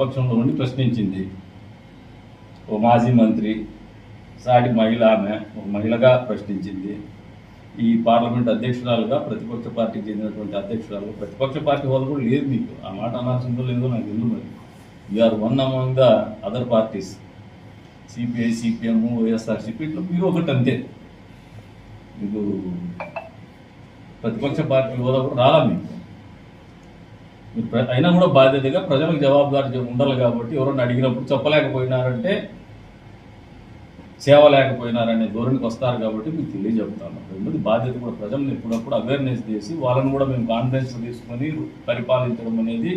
ప్రతిపక్షంలో ఉండి ప్రశ్నించింది. ఓ మాజీ మంత్రి సాటి మహిళ ఆమె ఒక మహిళగా ప్రశ్నించింది. ఈ పార్లమెంట్ అధ్యక్షురాలుగా ప్రతిపక్ష పార్టీకి చెందినటువంటి అధ్యక్షురాలు ప్రతిపక్ష పార్టీ వాళ్ళు కూడా లేదు మీకు. ఆ మాట అనాల్సిందో లేదో నాకు తెలియదు మరి? You are one among the other parties CPI CPM YSRCP ఇట్లా మీరు ఒకటి అంతే. మీకు ప్రతిపక్ష పార్టీ హోదా కూడా రాలా మీకు? అయినా కూడా బాధ్యతగా ప్రజలకు జవాబుదారి ఉండాలి కాబట్టి ఎవరన్నా అడిగినప్పుడు చెప్పలేకపోయినారంటే సేవ లేకపోయినారనే ధోరణికి వస్తారు కాబట్టి మీకు తెలియజెప్తాను. రెండోది బాధ్యత కూడా ప్రజలను ఎప్పుడప్పుడు అవేర్నెస్ చేసి వాళ్ళని కూడా మేము కాన్ఫిడెన్స్ తీసుకొని పరిపాలించడం అనేది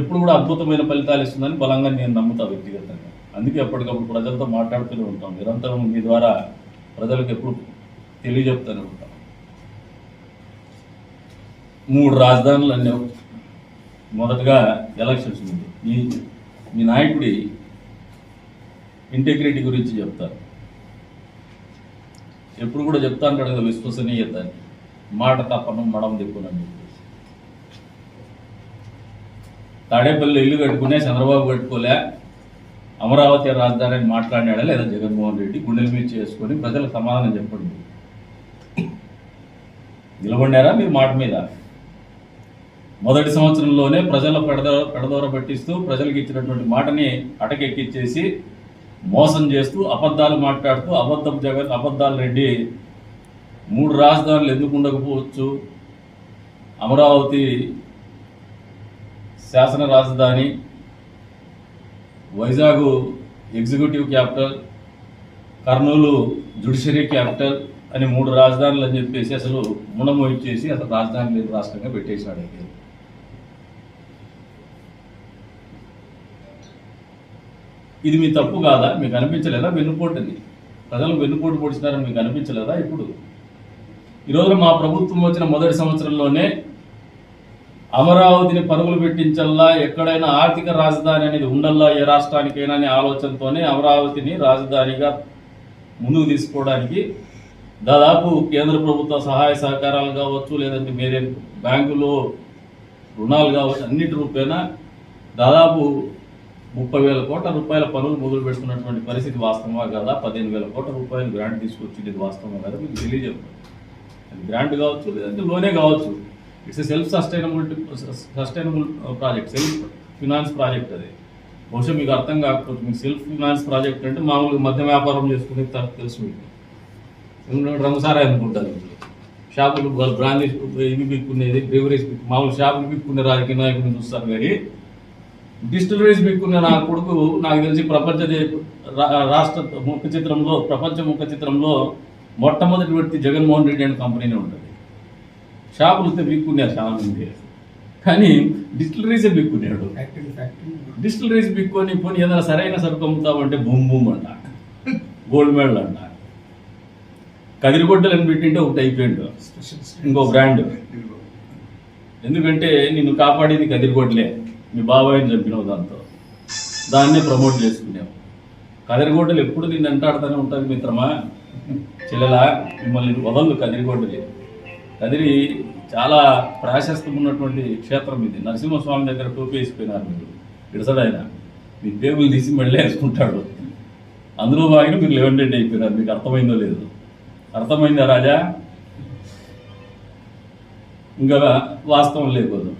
ఎప్పుడు కూడా అద్భుతమైన ఫలితాలు ఇస్తుందని బలంగా నేను నమ్ముతా వ్యక్తిగతంగా. అందుకే ఎప్పటికప్పుడు ప్రజలతో మాట్లాడుతూనే ఉంటాం. నిరంతరం మీ ద్వారా ప్రజలకు ఎప్పుడు తెలియజెప్తూనే. ఉంటాం మూడు రాజధానులు అన్నావు మొదటగా ఎలక్షన్స్ ఉంది మీ మీ నాయకుడి ఇంటెగ్రిటీ గురించి చెప్తారు. ఎప్పుడు కూడా చెప్తా అంటాడు కదా విశ్వసనీయత మాట తప్పను మడం దిక్కునని చెప్పేసి. తాడేపల్లి ఇల్లు కట్టుకునే చంద్రబాబు కట్టుకోలే. అమరావతి రాజధాని అని లేదా జగన్మోహన్ రెడ్డి? గుండెల మీద చేసుకొని ప్రజలకు సమాధానం చెప్పండి. నిలబడినారా మీరు మాట మీద? మొదటి సంవత్సరంలోనే ప్రజల పెడద పెడదోర పట్టిస్తూ ప్రజలకు ఇచ్చినటువంటి మాటని అటకెక్కిచ్చేసి మోసం చేస్తూ అబద్ధాలు మాట్లాడుతూ అబద్ధం జగన్ అబద్ధాలు రెడ్డి మూడు రాజధానులు ఎందుకు ఉండకపోవచ్చు? అమరావతి శాసన రాజధాని Vizag executive capital Kurnool judiciary capital అని మూడు రాజధానులు అని చెప్పేసి అసలు మునమోయించేసి అసలు రాజధాని లేని రాష్ట్రంగా పెట్టేశాడు అయితే ఇది మీ తప్పు కాదా? మీకు అనిపించలేదా? వెన్నుపోటుది ప్రజలు వెన్నుపోటు పొడిచినారని మీకు అనిపించలేదా ఇప్పుడు? ఈరోజు మా ప్రభుత్వం వచ్చిన మొదటి సంవత్సరంలోనే అమరావతిని పరుగులు పెట్టించల్లా ఎక్కడైనా ఆర్థిక రాజధాని అనేది ఉండల్లా ఏ రాష్ట్రానికైనా అనే ఆలోచనతోనే అమరావతిని రాజధానిగా ముందుకు తీసుకోవడానికి దాదాపు కేంద్ర ప్రభుత్వ సహాయ సహకారాలు కావచ్చు లేదంటే మీరే బ్యాంకులో రుణాలు కావచ్చు అన్నిటి రూపేణా దాదాపు ముప్పై వేల కోట్ల రూపాయల పనులు మొదలు పెడుతున్నటువంటి పరిస్థితి వాస్తవమా కదా? పదిహేను వేల కోట్ల రూపాయలు గ్రాంట్ తీసుకొచ్చింది వాస్తవమా కదా? మీకు తెలియజేస్తాం అది గ్రాంట్ కావచ్చు లేదంటే లోనే కావచ్చు. It's self sustainable sustainable project self finance project అది. బహుశా మీకు అర్థం కాకపోతే మీకు సెల్ఫ్ ఫినాన్స్ ప్రాజెక్ట్ అంటే మామూలుగా మధ్య వ్యాపారం చేసుకునే తెలుసు మీకు. ఎందుకంటే రంగుసారా అనుకుంటారు షాపులు వాళ్ళు బ్రాండ్ ఇవి పిక్కునేది బ్రేవరీస్ మామూలు షాపులు పిక్కునే రాజకీయ నాయకుడిని చూస్తారు కానీ డిస్టిలరీస్ బిక్కున్న నా కొడుకు నాకు తెలిసి ప్రపంచ రాష్ట్ర ముఖ చిత్రంలో ప్రపంచ ముఖ చిత్రంలో మొట్టమొదటి వ్యక్తి జగన్మోహన్ రెడ్డి అనే కంపెనీనే ఉంటుంది. షాపులతో బిక్కున్నారు చాలా మంది కానీ డిస్టిలరీసే బిక్కున్నాడు డిస్టిలరీస్ బిక్కొని పోనీ ఏదైనా సరైన సరుకు అమ్ముతామంటే బూమ్ బూమ్ అంట. గోల్డ్ మెడల్ అంట. కదిరిగొడ్డలు అని పెట్టింటే ఒకటి అయిపోయిండు. ఇంకో బ్రాండ్. ఎందుకంటే నిన్ను కాపాడింది కదిరిగొడ్లే మీ బాబాయిని చంపినావు దాంతో. దాన్నే ప్రమోట్ చేసుకున్నావు కదిరిగొడ్డలు ఎప్పుడు నిన్ను వెంటాడుతూనే ఉంటుంది మిత్రమా? చెల్లెలా మిమ్మల్ని వదలదు కదిరిగొడ్డలి కదిరి చాలా ప్రాశస్తం ఉన్నటువంటి క్షేత్రం ఇది. నరసింహస్వామి దగ్గర టోపీ వేసిపోయినారు మీరు. ఇడసడు మీ టేబుల్ తీసి మళ్ళీ వేసుకుంటాడు. అందులో బాగా మీరు లెవెన్ డెడ్ అయిపోయినారు. మీకు అర్థమైందో లేదు. అర్థమైందా రాజా? ఇంకా వాస్తవం లేకపోదు.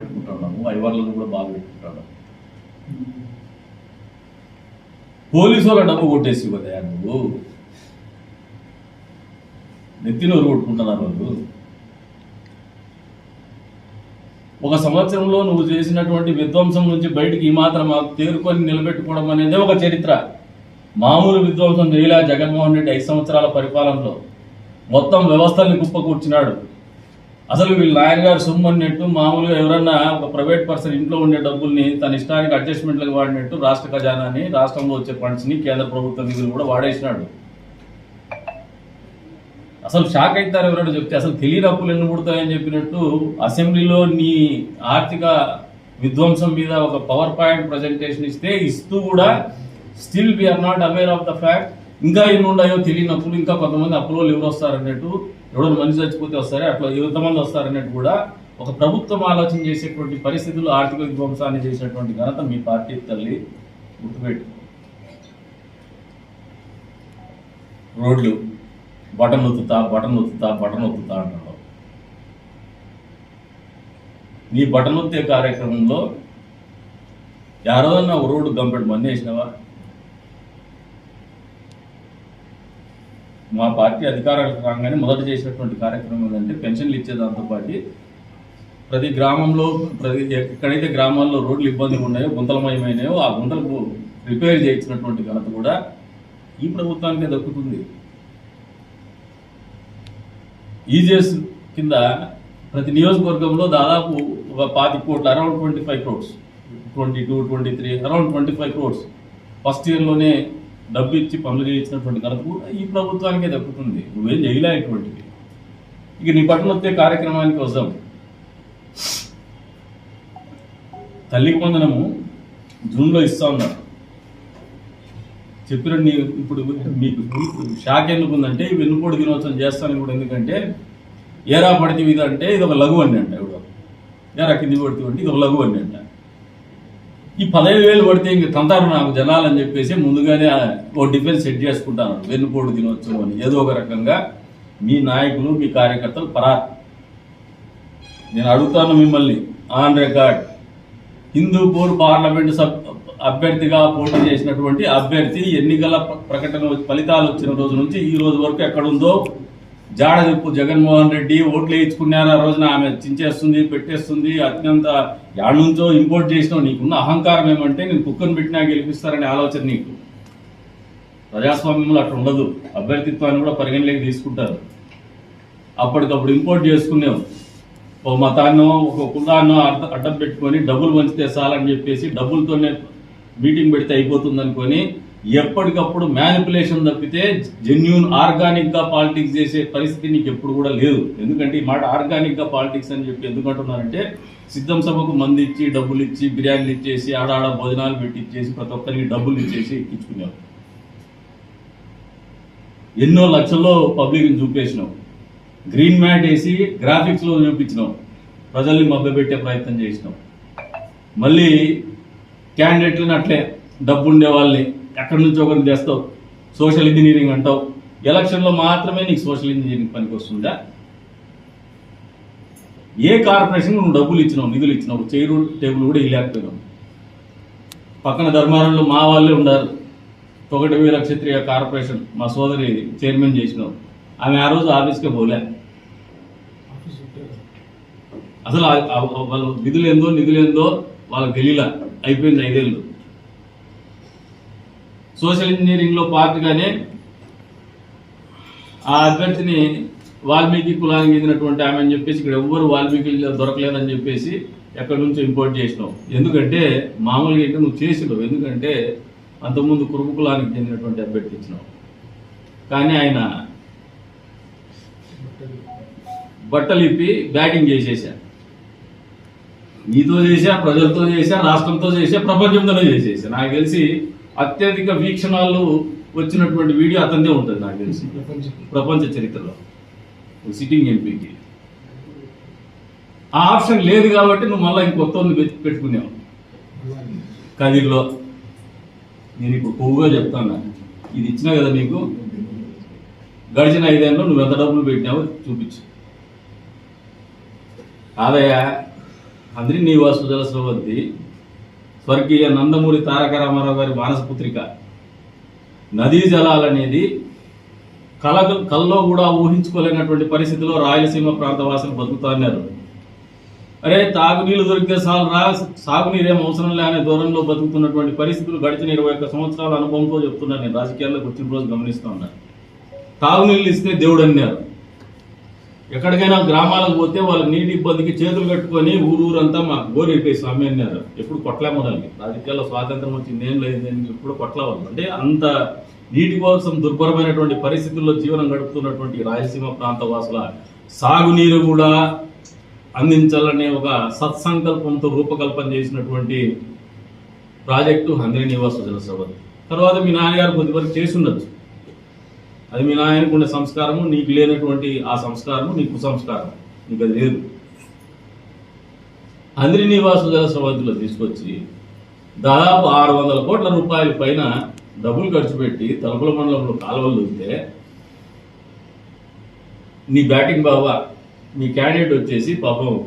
పెట్టుకుంటున్నాము ఐవర్లను కూడా బాగా పెట్టుకుంటాడు పోలీసు వాళ్ళ డబ్బు కొట్టేసి కదా నువ్వు? నెత్తినోరు కొట్టుకుంటున్నారు వాళ్ళు ఒక సంవత్సరంలో నువ్వు చేసినటువంటి విధ్వంసం నుంచి బయటికి ఈ మాత్రం మాకు తేరుకొని నిలబెట్టుకోవడం అనేది ఒక చరిత్ర. మామూలు విధ్వంసం చేయలే జగన్మోహన్ రెడ్డి ఐదు సంవత్సరాల పరిపాలనలో. మొత్తం వ్యవస్థల్ని కుప్పకూర్చినాడు. అసలు వీళ్ళ నాయన గారు సొమ్ము అన్నట్టు మామూలుగా ఎవరన్నా ఒక ప్రైవేట్ పర్సన్ ఇంట్లో ఉండే డబ్బుల్ని తన ఇష్టానికి అడ్జస్ట్మెంట్లకు వాడినట్టు రాష్ట్ర ఖజానాని రాష్ట్రంలో వచ్చే ఫండ్స్ని కేంద్ర ప్రభుత్వ నిధులు కూడా వాడేసినాడు. అసలు షాక్ అవుతారు ఎవరైనా చెప్తే అసలు తెలియని అప్పులు ఎన్ని పుడతాయని చెప్పినట్టు అసెంబ్లీలో నీ ఆర్థిక విధ్వంసం మీద ఒక పవర్ పాయింట్ ప్రజెంటేషన్ ఇస్తే ఇస్తూ కూడా still we are not aware of the fact. ఇంకా ఎన్ని ఉన్నాయో తెలియని అప్పులు ఇంకా కొంతమంది అప్పులో ఎవరు వస్తారన్నట్టు ఎవడో మనిషి చచ్చిపోతే వస్తారే? అట్లా ఎంతమంది వస్తారనేది కూడా ఒక ప్రభుత్వం ఆలోచన చేసేటువంటి పరిస్థితులు ఆర్థిక విధ్వంసాన్ని చేసినటువంటి ఘనత మీ పార్టీ తల్లి గుర్తుపెట్టు. రోడ్లు బటన్ ఒత్తుతా బటన్ ఒత్తుతా బటన్ ఒత్తుతా అంటున్నావు. నీ బటన్ ఒత్తే కార్యక్రమంలో యారోదన్నా ఒక రోడ్డు గంపెడు మంది వేసినావా మా పార్టీ అధికారాలకు రాగానే మొదట చేసినటువంటి కార్యక్రమం ఏంటంటే పెన్షన్లు ఇచ్చే దాంతోపాటు ప్రతి గ్రామంలో ప్రతి ఎక్కడైతే గ్రామాల్లో రోడ్లు ఇబ్బందులు ఉన్నాయో గుంతలమయమైనాయో ఆ గుంతలకు రిపేర్ చేయించినటువంటి ఘనత కూడా ఈ ప్రభుత్వానికే దక్కుతుంది. ఈజీఎస్ కింద ప్రతి నియోజకవర్గంలో దాదాపు ఒక పాతి కోట్లు around twenty five crores twenty two twenty three around twenty five crores first ఇయర్లోనే డబ్బు ఇచ్చి పనులు చేయించినటువంటి ఘనత కూడా ఈ ప్రభుత్వానికే దక్కుతుంది. నువ్వేం చేయలేటువంటిది ఇక నీ పట్టణ వచ్చే కార్యక్రమానికి వద్దాం. తల్లికి వందనము జూన్లో ఇస్తా ఉన్నారు చెప్పిన నీ ఇప్పుడు మీకు షాక్ ఎందుకు ఉందంటే ఈ వెన్నుపోటు దినోత్సవం చేస్తాను కూడా ఎందుకంటే ఏరా పడితే ఇది అంటే ఇది ఒక లఘు అండి అంట ఇప్పుడు ఏరా కింది పడితే అంటే ఇది ఒక లఘు అండి అంట. ఈ పదహైదు వేలు పడితే ఇంక తంతారు నాకు జనాలు అని చెప్పేసి ముందుగానే ఓ డిఫెన్స్ సెట్ చేసుకుంటాను వెన్నుపోటు తినవచ్చు అని. ఏదో ఒక రకంగా మీ నాయకులు మీ కార్యకర్తలు పరార్ నేను అడుగుతాను మిమ్మల్ని ఆన్ రికార్డ్. హిందూపూర్ పార్లమెంట్ సబ్ అభ్యర్థిగా పోటీ చేసినటువంటి అభ్యర్థి ఎన్నికల ప్రకటన ఫలితాలు వచ్చిన రోజు నుంచి ఈ రోజు వరకు ఎక్కడుందో జాడ చెప్పు జగన్మోహన్ రెడ్డి ఓట్లు వేయించుకున్నారు? ఆ రోజున ఆమె చించేస్తుంది పెట్టేస్తుంది అత్యంత యాడ నుంచో ఇంపోర్ట్ చేసినావు నీకున్న అహంకారం ఏమంటే నేను కుక్కను పెట్టినా గెలిపిస్తారనే ఆలోచన నీకు. ప్రజాస్వామ్యంలో అట్లా ఉండదు. అభ్యర్థిత్వాన్ని కూడా పరిగణలోకి తీసుకుంటారు. అప్పటికప్పుడు ఇంపోర్ట్ చేసుకునేవు. ఓ మతాన్నో ఒక కులాన్నో అడ్డం పెట్టుకొని డబ్బులు పంచితే చాలని చెప్పేసి డబ్బులతోనే మీటింగ్ పెడితే అయిపోతుంది అనుకొని ఎప్పటికప్పుడు మ్యానిపులేషన్ తప్పితే జెన్యున్ ఆర్గానిక్గా పాలిటిక్స్ చేసే పరిస్థితి నీకు ఎప్పుడు కూడా లేదు. ఎందుకంటే ఈ మాట ఆర్గానిక్గా పాలిటిక్స్ అని చెప్పి ఎందుకంటున్నారంటే సిద్ధం సభకు మంది ఇచ్చి డబ్బులు ఇచ్చి బిర్యానీలు ఇచ్చేసి ఆడాడ భోజనాలు పెట్టి ఇచ్చేసి ప్రతి ఒక్కరికి డబ్బులు ఇచ్చేసి ఎక్కించుకున్నావు ఎన్నో లక్షల్లో పబ్లిక్ చూపేసినావు. గ్రీన్ మ్యాట్ వేసి గ్రాఫిక్స్లో చూపించినావు. ప్రజల్ని మభ్యపెట్టే ప్రయత్నం చేసినాం మళ్ళీ క్యాండిడేట్లను అట్లే డబ్బు ఉండే వాళ్ళని ఎక్కడి నుంచి ఒకరిని తెస్తావు. సోషల్ ఇంజనీరింగ్ అంటావు. ఎలక్షన్లో మాత్రమే నీకు సోషల్ ఇంజనీరింగ్ పనికి వస్తుందా? ఏ కార్పొరేషన్ నువ్వు డబ్బులు ఇచ్చినావు నిధులు ఇచ్చినావు చైర్ టేబుల్ కూడా ఇల్లేకపోయినావు పక్కన ధర్మారంలో మా వాళ్ళే ఉన్నారు తొగటి వీర క్షత్రియ కార్పొరేషన్ మా సోదరి చైర్మన్ చేసినావు. ఆమె ఆ రోజు ఆఫీస్కే పోలే. అసలు వాళ్ళ నిధులు ఏందో నిధులు ఏందో వాళ్ళకి తెలియలా అయిపోయింది ఐదేళ్ళు. సోషల్ ఇంజనీరింగ్లో పార్ట్గానే ఆ అభ్యర్థిని వాల్మీకి కులానికి చెందినటువంటి ఆమె అని చెప్పేసి ఇక్కడ ఎవ్వరు వాల్మీకి దొరకలేదని చెప్పేసి ఎక్కడి నుంచో ఇంపోర్ట్ చేసినావు. ఎందుకంటే మామూలుగా అయితే నువ్వు చేసినావు. ఎందుకంటే అంతకుముందు కురుపు కులానికి చెందినటువంటి అభ్యర్థి ఇచ్చినావు. కానీ ఆయన బట్టలు ఇప్పి బ్యాటింగ్ చేసేసా. నీతో చేసా ప్రజలతో చేసా రాష్ట్రంతో చేసా ప్రపంచంతోనే చేసేసా. నాకు తెలిసి అత్యధిక వీక్షణాలు వచ్చినటువంటి వీడియో అతనిదే ఉంటుంది నాకు తెలిసి. ప్రపంచ చరిత్రలో. సిట్టింగ్ ఎంపీకి. ఆ ఆప్షన్ లేదు కాబట్టి నువ్వు మళ్ళీ ఇంకొత్త పెట్టుకునేవు పెట్టుకున్నావు కదిర్లో. నేను ఇప్పుడు కొవ్వుగా చెప్తాను ఇది ఇచ్చినా కదా నీకు? గడిచిన ఐదేళ్ళలో నువ్వు ఎంత డబ్బులు పెట్టినావో చూపించు. కాదయ్యా అందరి నీవాసు జలస్రవంతి స్వర్గీయ నందమూరి తారక రామారావు గారి మానసపుత్రిక నదీ జలాలనేది కల కల్లో కూడా ఊహించుకోలేనటువంటి పరిస్థితిలో రాయలసీమ ప్రాంత వాసులు బతుకుతున్నారు అరే తాగునీళ్ళు దొరికితే చాలు రా సాగునీరేం అవసరం లే అనే దూరంలో బతుకుతున్నటువంటి పరిస్థితులు గడిచిన ఇరవై ఒక్క సంవత్సరాల అనుభవంతో చెప్తున్నాను నేను. రాజకీయాల్లోకి వచ్చిన రోజు గమనిస్తూ ఉన్నాను తాగునీళ్ళు ఇస్తే దేవుడు అన్నారు. ఎక్కడికైనా గ్రామాలకు పోతే వాళ్ళ నీటి ఇబ్బందికి చేతులు కట్టుకొని ఊరు ఊరంతా మాకు గోరెట్టే స్వామి అన్నారు. ఎప్పుడు కొట్టలేము దానికి రాజకీయాల్లో స్వాతంత్రం వచ్చింది ఏం లేదు ఎప్పుడు కొట్ల అంటే అంత నీటి కోసం దుర్భరమైనటువంటి పరిస్థితుల్లో జీవనం గడుపుతున్నటువంటి రాయలసీమ ప్రాంత వాసుల సాగునీరు కూడా అందించాలనే ఒక సత్సంకల్పంతో రూపకల్పన చేసినటువంటి ప్రాజెక్టు హంద్రి నివాస జనసభ తర్వాత మీ నాన్నగారు కొద్దివరకు చేసి ఉండొచ్చు. అది మీ నాయనకు ఉండే సంస్కారము నీకు లేనటువంటి ఆ సంస్కారము నీ కుసంస్కారం నీకు అది లేదు. అందరి నివాస జల సమాధిలో తీసుకొచ్చి దాదాపు ఆరు వందల కోట్ల రూపాయల పైన డబ్బులు ఖర్చు పెట్టి తలుపుల మండలంలో కాలువలు దొరికితే నీ బ్యాటింగ్ బాబా మీ క్యాండిడేట్ వచ్చేసి పాపం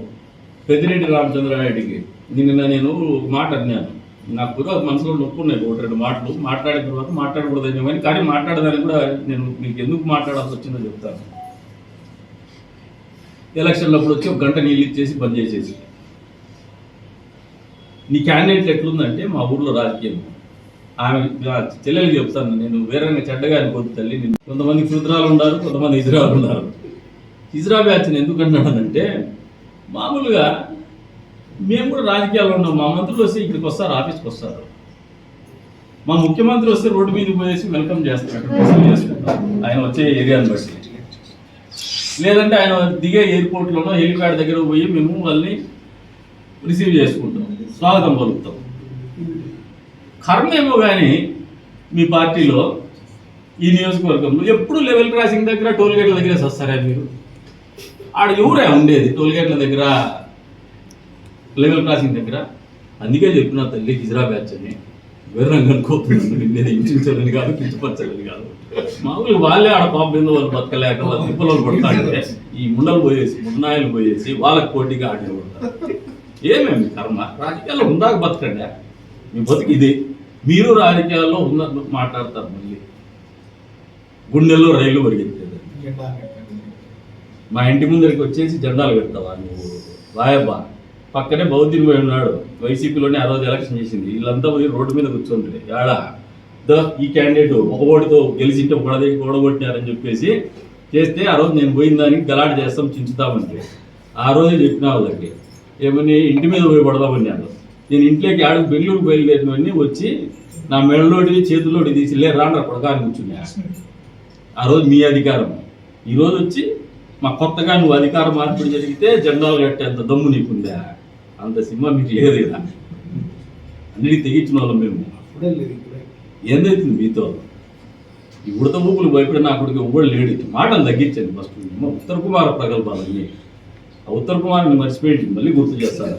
పెద్దిరెడ్డి రామచంద్రారెడ్డికి. నిన్న నేను మాట అన్నాను. నాకు కూడా మనసులో నొప్పున్నాయి ఒకటి రెండు మాటలు. మాట్లాడిన తర్వాత మాట్లాడకూడదని కానీ కానీ కూడా నేను మీకు ఎందుకు మాట్లాడాల్సి వచ్చిందో చెప్తాను. ఎలక్షన్లప్పుడు వచ్చి ఒక గంట నీళ్ళు ఇచ్చేసి బంద్ చేసేసి. నీ క్యాండిడేట్ ఎట్లుందంటే మా ఊర్లో రాజకీయం. ఆమె చెల్లెలు చెప్తాను నేను వేరే చెడ్డగా అనుకోద్దు తల్లి కొంతమంది క్షుద్రాలు ఉన్నారు కొంతమంది ఇజ్రాలు ఉన్నారు. ఇజ్రా బ్యాచ్ని ఎందుకు అంటున్నానంటే మామూలుగా మేము కూడా రాజకీయాల్లో ఉన్నాం. మా మంత్రులు వస్తే ఇక్కడికి వస్తారు ఆఫీస్కి వస్తారు. మా ముఖ్యమంత్రి వస్తే రోడ్డు మీద పోయేసి వెల్కమ్ చేస్తాం చేసుకుంటాం ఆయన వచ్చే ఏరియాని బట్టి. లేదంటే ఆయన దిగే ఎయిర్పోర్ట్లోనో హెలిప్యాడ్ దగ్గర పోయి మేము వాళ్ళని రిసీవ్ చేసుకుంటాం. స్వాగతం పలుకుతాం. కర్మ ఏమో కానీ మీ పార్టీలో ఈ నియోజకవర్గంలో ఎప్పుడు లెవెల్ క్రాసింగ్ దగ్గర టోల్ గేట్ల దగ్గర వస్తారా మీరు? ఆడ ఎవరే ఉండేది? టోల్ గేట్ల దగ్గర లెవెల్ క్రాసింగ్ దగ్గర అందుకే చెప్పిన తల్లి హిజ్రా బ్యాచ్ అని. వీరంగా కోపించింది నేను హింసించాలని కాదు కించపరచాలని కాదు. మామూలుగా వాళ్ళే ఆడ పాపం ఏందో వాళ్ళు బతకలేక వాళ్ళు తిప్పలు కొడతాంటే ఈ ముండలు పోయేసి మున్నాయిలు పోయేసి వాళ్ళకి పోటీగా ఆటలు కొడతారు ఏమేమి కర్మ? రాజకీయాల్లో ఉందాక బతకండి. మీ బతుకు ఇది. మీరు రాజకీయాల్లో ఉన్న మాట్లాడతారు మళ్ళీ. గుండెల్లో రైలు పరిగెత్తేది మా ఇంటి ముందరికి వచ్చేసి జెండాలు పెడతావా నువ్వు? రాయబ్బా పక్కనే బౌద్ధిని పోయి ఉన్నాడు. వైసీపీలోనే ఆ రోజు ఎలక్షన్ చేసింది. వీళ్ళంతా పోయి రోడ్డు మీద కూర్చుంటుంది యాడ? ద ఈ క్యాండిడేట్ ఒక ఓడితో గెలిచింటే ఒకడది ఓడగొట్టినారని చెప్పేసి చేస్తే ఆ రోజు నేను పోయిన దానికి గలాట చేస్తాం చించుతామంటే. ఆ రోజే చెప్పిన వాళ్ళకి ఏమని ఇంటి మీద పోయి పడదామన్నాడు నేను. ఇంట్లోకి ఆడ బెంగళూరు బయలుదేరినవన్నీ వచ్చి నా మెడలోటి చేతుల్లోటి తీసి లే రాండ్రా కొడకాని కూర్చున్నా. ఆ రోజు మీ అధికారం. ఈరోజు వచ్చి మా కొత్తగా నువ్వు అధికార మార్పిడి జరిగితే జెండాలు కట్టేంత దమ్ము నీకుందా? అంత సినిమా మీకు లేదు కదా అన్నిటికీ తెగించిన వాళ్ళం మేము. ఏందైతుంది మీతో? ఈ ఉడత ఊపులు భయపడి నా కొడుకు ఎవ్వడు లేడు. మాటలు తగ్గించండి ఫస్ట్. ఉత్తర కుమార ప్రగల్భాలన్నీ. ఆ ఉత్తర కుమార్ని మర్చిపోయింది. మళ్ళీ గుర్తు చేస్తాను.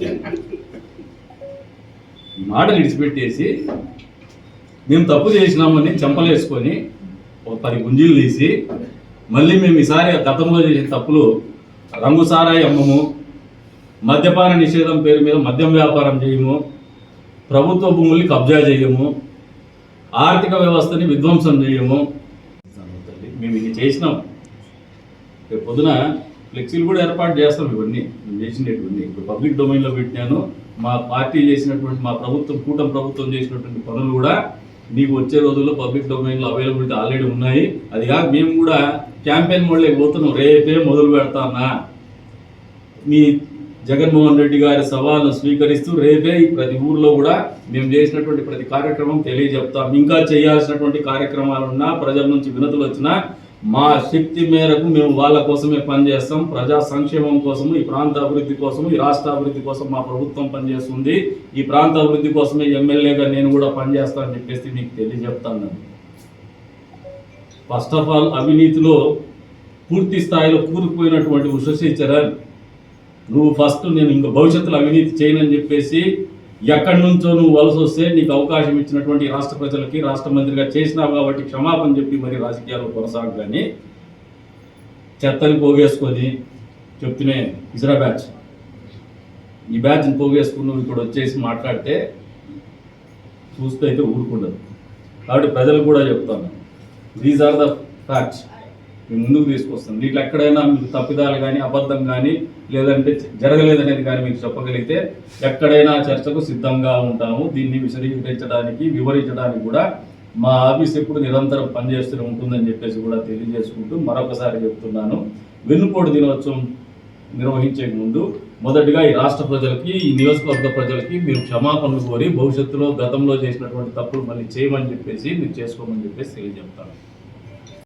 ఈ మాటలు ఇడిచిపెట్టేసి మేము తప్పు చేసినామని చెంపలేసుకొని ఒక పది గుంజీలు తీసి మళ్ళీ మేము ఈసారి గతంలో చేసిన తప్పులు రంగు సారాయి అమ్మము మద్యపాన నిషేధం పేరు మీద మద్యం వ్యాపారం చేయము ప్రభుత్వ భూముల్ని కబ్జా చేయము ఆర్థిక వ్యవస్థని విధ్వంసం చేయము. మేము ఇది చేసినాం. రేపు పొద్దున ఫ్లెక్సీలు కూడా ఏర్పాటు చేస్తాం ఇవన్నీ. మేము చేసినటువంటి ఇప్పుడు పబ్లిక్ డొమైన్లో పెట్టినాను. మా పార్టీ చేసినటువంటి మా ప్రభుత్వం కూటమి ప్రభుత్వం చేసినటువంటి పనులు కూడా మీకు వచ్చే రోజుల్లో పబ్లిక్ డొమైన్లో అవైలబిలిటీ ఆల్రెడీ ఉన్నాయి. అది కాక మేము కూడా క్యాంపెయిన్ మళ్ళీ పోతున్నాం రేపే మొదలు పెడతానా మీ జగన్మోహన్ రెడ్డి గారి సవాల్ను స్వీకరిస్తూ రేపే ప్రతి ఊర్లో కూడా మేము చేసినటువంటి ప్రతి కార్యక్రమం తెలియజెప్తాం. ఇంకా చేయాల్సినటువంటి కార్యక్రమాలు ఉన్నా ప్రజల నుంచి వినతులు వచ్చినా మా శక్తి మేరకు మేము వాళ్ళ కోసమే పనిచేస్తాం. ప్రజా సంక్షేమం కోసము ఈ ప్రాంత అభివృద్ధి కోసము ఈ రాష్ట్ర అభివృద్ధి కోసం మా ప్రభుత్వం పనిచేస్తుంది. ఈ ప్రాంత అభివృద్ధి కోసమే ఎమ్మెల్యేగా నేను కూడా పనిచేస్తానని చెప్పేసి మీకు తెలియజెప్తాను. ఫస్ట్ ఆఫ్ ఆల్ అవినీతిలో పూర్తి స్థాయిలో కూరుకుపోయినటువంటి ఉషశ్రీ చరణ్ నువ్వు ఫస్ట్ నేను ఇంకా భవిష్యత్తులో అవినీతి చేయనని చెప్పేసి ఎక్కడి నుంచో నువ్వు వలస వస్తే నీకు అవకాశం ఇచ్చినటువంటి రాష్ట్ర ప్రజలకి రాష్ట్ర మంత్రిగా చేసినావు కాబట్టి క్షమాపణ చెప్పి మరి రాజకీయాల్లో కొనసాగు కానీ చెత్తని పోగేసుకొని చెప్తూనే ఇజ్రా బ్యాచ్. ఈ బ్యాచ్ని పోగేసుకుని నువ్వు ఇక్కడ వచ్చేసి మాట్లాడితే చూస్తే అయితే ఊరుకుండదు. కాబట్టి ప్రజలు కూడా చెప్తాను దీస్ ఆర్ ద ఫ్యాక్ట్స్ మేము ముందుకు తీసుకొస్తాం. దీంట్లో ఎక్కడైనా మీకు తప్పిదాలు కానీ అబద్ధం కానీ లేదంటే జరగలేదనేది కానీ మీకు చెప్పగలిగితే ఎక్కడైనా చర్చకు సిద్ధంగా ఉంటాము. దీన్ని విశదీకరించడానికి వివరించడానికి కూడా మా ఆఫీస్ ఎప్పుడు నిరంతరం పనిచేస్తూనే ఉంటుందని చెప్పేసి కూడా తెలియజేసుకుంటూ మరొకసారి చెప్తున్నాను. వెన్నుపోటు దినోత్సవం నిర్వహించే ముందు మొదటిగా ఈ రాష్ట్ర ప్రజలకి ఈ నియోజకవర్గ ప్రజలకి మీరు క్షమాపణలు కోరి భవిష్యత్తులో గతంలో చేసినటువంటి తప్పులు మళ్ళీ చేయమని చెప్పేసి మీరు చేసుకోమని చెప్పేసి తెలియజెప్తాను